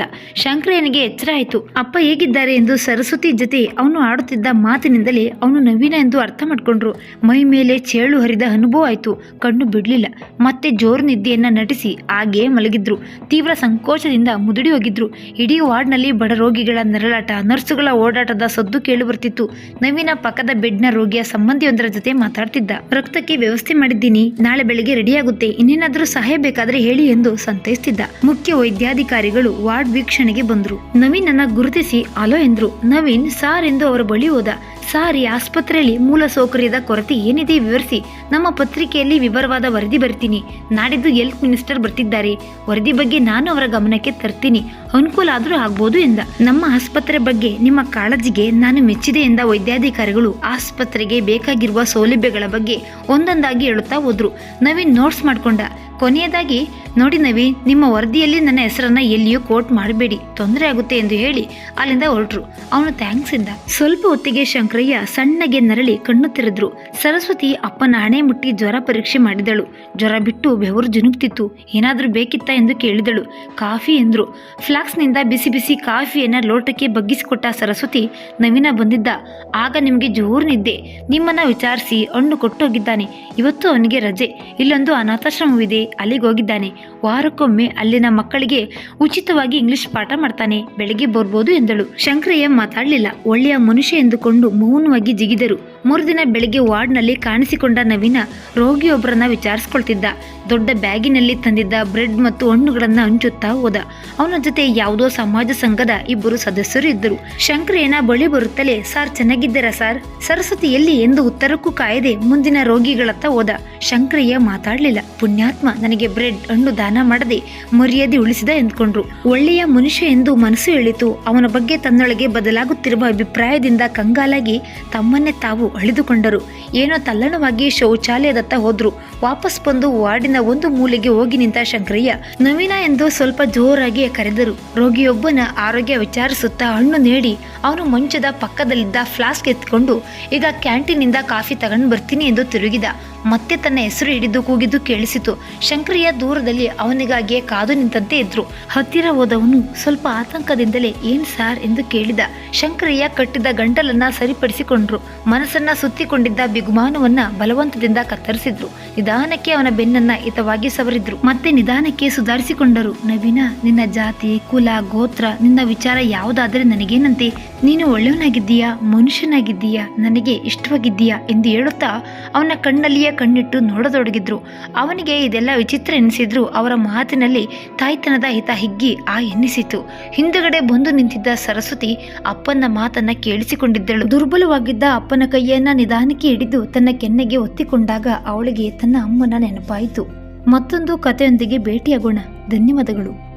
ಶಂಕರಯ್ಯನಿಗೆ ಎಚ್ಚರ ಆಯಿತು. ಅಪ್ಪ ಹೇಗಿದ್ದಾರೆ ಎಂದು ಸರಸ್ವತಿ ಜೊತೆ ಅವನು ಆಡುತ್ತಿದ್ದ ಮಾತಿನಿಂದಲೇ ಅವನು ನವೀನ ಎಂದು ಅರ್ಥ ಮಾಡಿಕೊಂಡ್ರು. ಮೈ ಮೇಲೆ ಚೇಳು ಹರಿದ ಅನುಭವ ಆಯಿತು. ಕಣ್ಣು ಬಿಡಲಿಲ್ಲ. ಮತ್ತೆ ಜೋರು ನಿದ್ದೆಯನ್ನ ನಟಿಸಿ ಹಾಗೇ ಮಲಗಿದ್ರು. ತೀವ್ರ ಸಂಕೋಚದಿಂದ ಮುದುಡಿ ಹೋಗಿದ್ರು. ಇಡೀ ವಾರ್ಡ್ನಲ್ಲಿ ಬಡ ರೋಗಿಗಳ ನರಳಾಟ, ನರ್ಸುಗಳ ಓಡಾಟದ ಸದ್ದು ಕೇಳಿ ಬರ್ತಿತ್ತು. ನವೀನ ಪಕ್ಕದ ಬೆಡ್ನ ರೋಗಿಯ ಸಂಬಂಧಿಯೊಂದರ ಜೊತೆ ಮಾತಾಡ್ತಿದ್ದ. ರಕ್ತಕ್ಕೆ ವ್ಯವಸ್ಥೆ ಮಾಡಿದ್ದೀನಿ. ನಾಳೆ ಬೆಳಿಗ್ಗೆ ರೆಡಿಯಾಗುತ್ತೆ. ಇನ್ನೇನಾದರೂ ಸಹಾಯ ಬೇಕಾದ್ರೆ ಹೇಳಿ ಎಂದು ಸಂತೈಸ್ತಿದ್ದ. ಮುಖ್ಯ ವೈದ್ಯಾಧಿಕಾರಿಗಳು ವಾರ್ಡ್ ವೀಕ್ಷಣೆಗೆ ಬಂದ್ರು ನವೀನನ್ನ ಗುರುತಿಸಿ, ಅಲೋ ಎಂದ್ರು. ನವೀನ್, ಸಾರ್ ಎಂದು ಅವರ ಬಳಿ ಹೋದ. ಸಾರ್, ಆಸ್ಪತ್ರೆಯಲ್ಲಿ ಮೂಲ ಸೌಕರ್ಯದ ಕೊರತೆ ಏನಿದೆ ವಿವರಿಸಿ. ನಮ್ಮ ಪತ್ರಿಕೆಯಲ್ಲಿ ವಿವರವಾದ ವರದಿ ಬರ್ತೀನಿ. ನಾಡಿದ್ದು ಹೆಲ್ತ್ ಮಿನಿಸ್ಟರ್ ಬರ್ತಿದ್ದಾರೆ. ವರದಿ ಬಗ್ಗೆ ನಾನು ಅವರ ಗಮನಕ್ಕೆ ತರ್ತೀನಿ. ಅನುಕೂಲ ಆದರೂ ಆಗ್ಬೋದು ಎಂದ. ನಮ್ಮ ಆಸ್ಪತ್ರೆ ಬಗ್ಗೆ, ನಿಮ್ಮ ಕಾಳಜಿಗೆ ನಾನು ಮೆಚ್ಚಿದೆ ಎಂದ ವೈದ್ಯಾಧಿಕಾರಿಗಳು ಆಸ್ಪತ್ರೆಗೆ ಬೇಕಾಗಿರುವ ಸೌಲಭ್ಯಗಳ ಬಗ್ಗೆ ಒಂದೊಂದಾಗಿ ಹೇಳುತ್ತಾ ಹೋದ್ರು. ನವೀನ್ ನೋಟ್ಸ್ ಮಾಡ್ಕೊಂಡ. ಕೊನೆಯದಾಗಿ, ನೋಡಿ ನವಿ, ನಿಮ್ಮ ವರದಿಯಲ್ಲಿ ನನ್ನ ಹೆಸರನ್ನ ಎಲ್ಲಿಯೂ ಕೋಟ್ ಮಾಡಬೇಡಿ, ತೊಂದರೆ ಆಗುತ್ತೆ ಎಂದು ಹೇಳಿ ಅಲ್ಲಿಂದ ಹೊರಟ್ರು. ಅವನು ಥ್ಯಾಂಕ್ಸ್ ಇಂದ ಸ್ವಲ್ಪ ಹೊತ್ತಿಗೆ ಶಂಕರಯ್ಯ ಸಣ್ಣಗೆ ನರಳಿ ಕಣ್ಣು ತೆರೆದ್ರು. ಸರಸ್ವತಿ ಅಪ್ಪನ ಹಣೆ ಮುಟ್ಟಿ ಜ್ವರ ಪರೀಕ್ಷೆ ಮಾಡಿದಳು. ಜ್ವರ ಬಿಟ್ಟು ಬೆವರು ಜುನುಗ್ತಿತ್ತು ಏನಾದರೂ ಬೇಕಿತ್ತಾ ಎಂದು ಕೇಳಿದಳು. ಕಾಫಿ ಎಂದ್ರು. ಫ್ಲಾಕ್ಸ್ನಿಂದ ಬಿಸಿ ಬಿಸಿ ಕಾಫಿಯನ್ನ ಲೋಟಕ್ಕೆ ಬಗ್ಗಿಸಿಕೊಟ್ಟ ಸರಸ್ವತಿ ನವೀನ ಬಂದಿದ್ದ, ಆಗ ನಿಮಗೆ ಜೋರು ನಿದ್ದೆ. ನಿಮ್ಮನ್ನ ವಿಚಾರಿಸಿ ಹಣ್ಣು ಕೊಟ್ಟೋಗಿದ್ದಾನೆ. ಇವತ್ತು ಅವನಿಗೆ ರಜೆ. ಇಲ್ಲೊಂದು ಅನಾಥಾಶ್ರಮವಿದೆ. ಅಲ್ಲಿಗೆ ಹೋಗಿದ್ದಾನೆ ವಾರಕ್ಕೊಮ್ಮೆ ಅಲ್ಲಿನ ಮಕ್ಕಳಿಗೆ ಉಚಿತವಾಗಿ ಇಂಗ್ಲಿಷ್ ಪಾಠ ಮಾಡ್ತಾನೆ. ಬೆಳಿಗ್ಗೆ ಬರ್ಬೋದು ಎಂದಳು. ಶಂಕರಯ್ಯ ಮಾತಾಡಲಿಲ್ಲ. ಒಳ್ಳೆಯ ಮನುಷ್ಯ ಎಂದುಕೊಂಡು ಮೌನವಾಗಿ ಜಿಗಿದರು. ಮೂರುದಿನ ಬೆಳಿಗ್ಗೆ ವಾರ್ಡ್ನಲ್ಲಿ ಕಾಣಿಸಿಕೊಂಡ ನವೀನ ರೋಗಿಯೊಬ್ಬರನ್ನ ವಿಚಾರಿಸ್ಕೊಳ್ತಿದ್ದ. ದೊಡ್ಡ ಬ್ಯಾಗಿನಲ್ಲಿ ತಂದಿದ್ದ ಬ್ರೆಡ್ ಮತ್ತು ಹಣ್ಣುಗಳನ್ನು ಹಂಚುತ್ತಾ ಹೋದ. ಅವನ ಜೊತೆ ಯಾವುದೋ ಸಮಾಜ ಸಂಘದ ಇಬ್ಬರು ಸದಸ್ಯರು ಇದ್ದರು. ಶಂಕರಯ್ಯನ ಬಳಿ ಬರುತ್ತಲೇ, ಸಾರ್ ಚೆನ್ನಾಗಿದ್ದೀರಾ ಸರ್? ಸರಸ್ವತಿ ಎಲ್ಲಿ? ಎಂದು ಉತ್ತರಕ್ಕೂ ಕಾಯದೆ ಮುಂದಿನ ರೋಗಿಗಳತ್ತ ಹೋದ. ಶಂಕರಯ್ಯ ಮಾತಾಡಲಿಲ್ಲ. ಪುಣ್ಯಾತ್ಮ ನನಗೆ ಬ್ರೆಡ್, ಹಣ್ಣು ದಾನ ಮಾಡದೆ ಮರ್ಯಾದೆ ಉಳಿಸಿದ ಎಂದ್ಕೊಂಡ್ರು. ಒಳ್ಳೆಯ ಮನುಷ್ಯ ಎಂದು ಮನಸ್ಸು ಹೇಳಿತು ಅವನ ಬಗ್ಗೆ ತನ್ನೊಳಗೆ ಬದಲಾಗುತ್ತಿರುವ ಅಭಿಪ್ರಾಯದಿಂದ ಕಂಗಾಲಾಗಿ ತಮ್ಮನ್ನೇ ತಾವು ಅಳಿದುಕೊಂಡರು. ಏನೋ ತಲ್ಲಣವಾಗಿ ಶೌಚಾಲಯದತ್ತ ಹೋದ್ರು. ವಾಪಸ್ ಬಂದು ವಾರ್ಡಿನ ಒಂದು ಮೂಲೆಗೆ ಹೋಗಿ ನಿಂತ ಶಂಕರಯ್ಯ. ನವೀನ ಎಂದು ಸ್ವಲ್ಪ ಜೋರಾಗಿ ಕರೆದರು. ರೋಗಿಯೊಬ್ಬನ ಆರೋಗ್ಯ ವಿಚಾರಿಸುತ್ತಾ ಹಣ್ಣು ನೀಡಿ. ಅವನು ಮಂಚದ ಪಕ್ಕದಲ್ಲಿದ್ದ ಫ್ಲಾಸ್ಕ್ ಎತ್ಕೊಂಡು, ಈಗ ಕ್ಯಾಂಟೀನಿಂದ ಕಾಫಿ ತಗೊಂಡು ಬರ್ತೀನಿ ಎಂದು ತಿರುಗಿದ. ಮತ್ತೆ ತನ್ನ ಹೆಸರು ಹಿಡಿದು ಕೂಗಿದ್ದು ಕೇಳಿಸಿತು. ಶಂಕರಿಯ ದೂರದಲ್ಲಿ ಅವನಿಗಾಗಿಯೇ ಕಾದು ನಿಂತಂತೆ ಇದ್ರು. ಹತ್ತಿರ ಹೋದವನು ಸ್ವಲ್ಪ ಆತಂಕದಿಂದಲೇ, ಏನ್ ಸಾರ್? ಎಂದು ಕೇಳಿದ. ಶಂಕರಿಯ ಕಟ್ಟಿದ ಗಂಟಲನ್ನ ಸರಿಪಡಿಸಿಕೊಂಡ್ರು. ಮನಸ್ಸನ್ನ ಸುತ್ತಿಕೊಂಡಿದ್ದ ಬಿಗುಮಾನವನ್ನ ಬಲವಂತದಿಂದ ಕತ್ತರಿಸಿದ್ರು. ನಿಧಾನಕ್ಕೆ ಅವನ ಬೆನ್ನನ್ನ ಹಿತವಾಗಿ ಸವರಿದ್ರು. ಮತ್ತೆ ನಿಧಾನಕ್ಕೆ ಸುಧಾರಿಸಿಕೊಂಡರು. ನವೀನ, ನಿನ್ನ ಜಾತಿ, ಕುಲ, ಗೋತ್ರ, ನಿನ್ನ ವಿಚಾರ ಯಾವುದಾದರೆ ನನಗೇನಂತೆ? ನೀನು ಒಳ್ಳೆಯವನಾಗಿದ್ದೀಯಾ? ಮನುಷ್ಯನಾಗಿದ್ದೀಯಾ? ನನಗೆ ಇಷ್ಟವಾಗಿದ್ದೀಯಾ? ಎಂದು ಹೇಳುತ್ತಾ, ಅವನ ಕಣ್ಣಲ್ಲಿಯೇ ಕಣ್ಣಿಟ್ಟು ನೋಡತೊಡಗಿದ್ರು. ಅವನಿಗೆ ಇದೆಲ್ಲ ವಿಚಿತ್ರ ಎನಿಸಿದ್ರು ಅವರ ಮಾತಿನಲ್ಲಿ ತಾಯ್ತನದ ಹಿತ ಹಿಗ್ಗಿ ಆ ಎನ್ನಿಸಿತು. ಹಿಂದುಗಡೆ ಬಂದು ನಿಂತಿದ್ದ ಸರಸ್ವತಿ ಅಪ್ಪನ ಮಾತನ್ನ ಕೇಳಿಸಿಕೊಂಡಿದ್ದಳು. ದುರ್ಬಲವಾಗಿದ್ದ ಅಪ್ಪನ ಕೈಯನ್ನ ನಿಧಾನಕ್ಕೆ ಹಿಡಿದು ತನ್ನ ಕೆನ್ನೆಗೆ ಒತ್ತಿಕೊಂಡಾಗ ಅವಳಿಗೆ ತನ್ನ ಅಮ್ಮನ ನೆನಪಾಯಿತು. ಮತ್ತೊಂದು ಕಥೆಯೊಂದಿಗೆ ಭೇಟಿಯಾಗೋಣ. ಧನ್ಯವಾದಗಳು.